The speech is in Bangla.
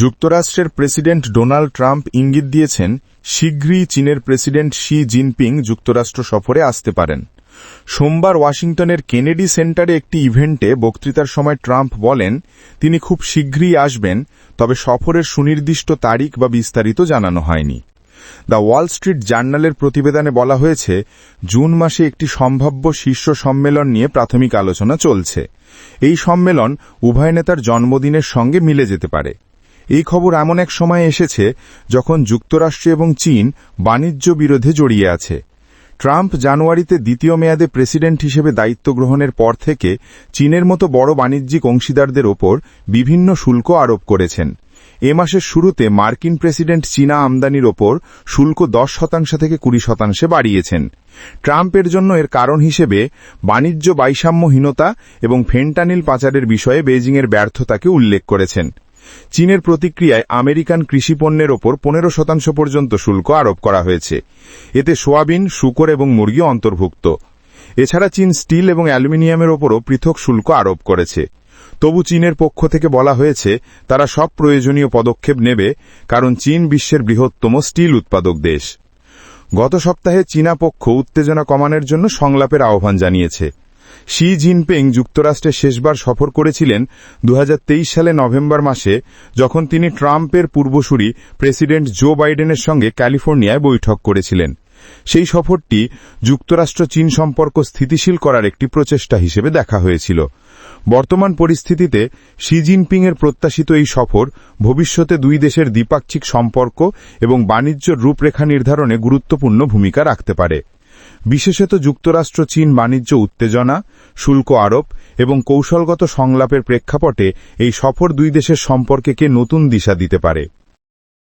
যুক্তরাষ্ট্রের প্রেসিডেন্ট ডোনাল্ড ট্রাম্প ইঙ্গিত দিয়েছেন, শীঘ্রই চীনের প্রেসিডেন্ট শি জিনপিং যুক্তরাষ্ট্র সফরে আসতে পারেন। সোমবার ওয়াশিংটনের কেনেডি সেন্টারে একটি ইভেন্টে বক্তৃতার সময় ট্রাম্প বলেন, তিনি খুব শীঘ্রই আসবেন, তবে সফরের সুনির্দিষ্ট তারিখ বা বিস্তারিত জানানো হয়নি। দ্য ওয়াল স্ট্রিট জার্নালের প্রতিবেদনে বলা হয়েছে, জুন মাসে একটি সম্ভাব্য শীর্ষ সম্মেলন নিয়ে প্রাথমিক আলোচনা চলছে। এই সম্মেলন উভয় নেতার জন্মদিনের সঙ্গে মিলে যেতে পারে। এই খবর এমন এক সময় এসেছে যখন যুক্তরাষ্ট্র এবং চীন বাণিজ্য বিরোধে জড়িয়ে আছে। ট্রাম্প জানুয়ারিতে দ্বিতীয় মেয়াদে প্রেসিডেন্ট হিসেবে দায়িত্ব গ্রহণের পর থেকে চীনের মতো বড় বাণিজ্যিক অংশীদারদের ওপর বিভিন্ন শুল্ক আরোপ করেছেন। এ মাসের শুরুতে মার্কিন প্রেসিডেন্ট চীনা আমদানির ওপর শুল্ক দশ শতাংশ থেকে কুড়ি শতাংশে বাড়িয়েছেন। ট্রাম্পের জন্য এর কারণ হিসেবে বাণিজ্য বৈষম্যহীনতা এবং ফেন্টানিল পাচারের বিষয়ে বেজিংয়ের ব্যর্থতাকে উল্লেখ করেছেন। চীনের প্রতিক্রিয়ায় আমেরিকান কৃষিপণ্যের ওপর পনেরো শতাংশ পর্যন্ত শুল্ক আরোপ করা হয়েছে। এতে সোয়াবিন, শুকর এবং মুরগি অন্তর্ভুক্ত। এছাড়া চীন স্টিল এবং অ্যালুমিনিয়ামের ওপরও পৃথক শুল্ক আরোপ করেছে। তবু চীনের পক্ষ থেকে বলা হয়েছে, তারা সব প্রয়োজনীয় পদক্ষেপ নেবে, কারণ চীন বিশ্বের বৃহত্তম স্টিল উৎপাদক দেশ। গত সপ্তাহে চীনা পক্ষ উত্তেজনা কমানোর জন্য সংলাপের আহ্বান জানিয়েছে। শি জিনপিং যুক্তরাষ্ট্রে শেষবার সফর করেছিলেন দু হাজার তেইশ সালে নভেম্বর মাসে, যখন তিনি ট্রাম্পের পূর্বসূরি প্রেসিডেন্ট জো বাইডেনের সঙ্গে ক্যালিফোর্নিয়ায় বৈঠক করেছিলেন। সেই সফরটি যুক্তরাষ্ট্র চীন সম্পর্ক স্থিতিশীল করার একটি প্রচেষ্টা হিসেবে দেখা হয়েছিল। বর্তমান পরিস্থিতিতে শি জিনপিংয়ের প্রত্যাশিত এই সফর ভবিষ্যতে দুই দেশের দ্বিপাক্ষিক সম্পর্ক এবং বাণিজ্য রূপরেখা নির্ধারণে গুরুত্বপূর্ণ ভূমিকা রাখতে পারে। বিশেষত যুক্তরাষ্ট্র, চীন বাণিজ্য উত্তেজনা, শুল্ক আরোপ এবং কৌশলগত সংলাপের প্রেক্ষাপটে এই সফর দুই দেশের সম্পর্কেকে নতুন দিশা দিতে পারে।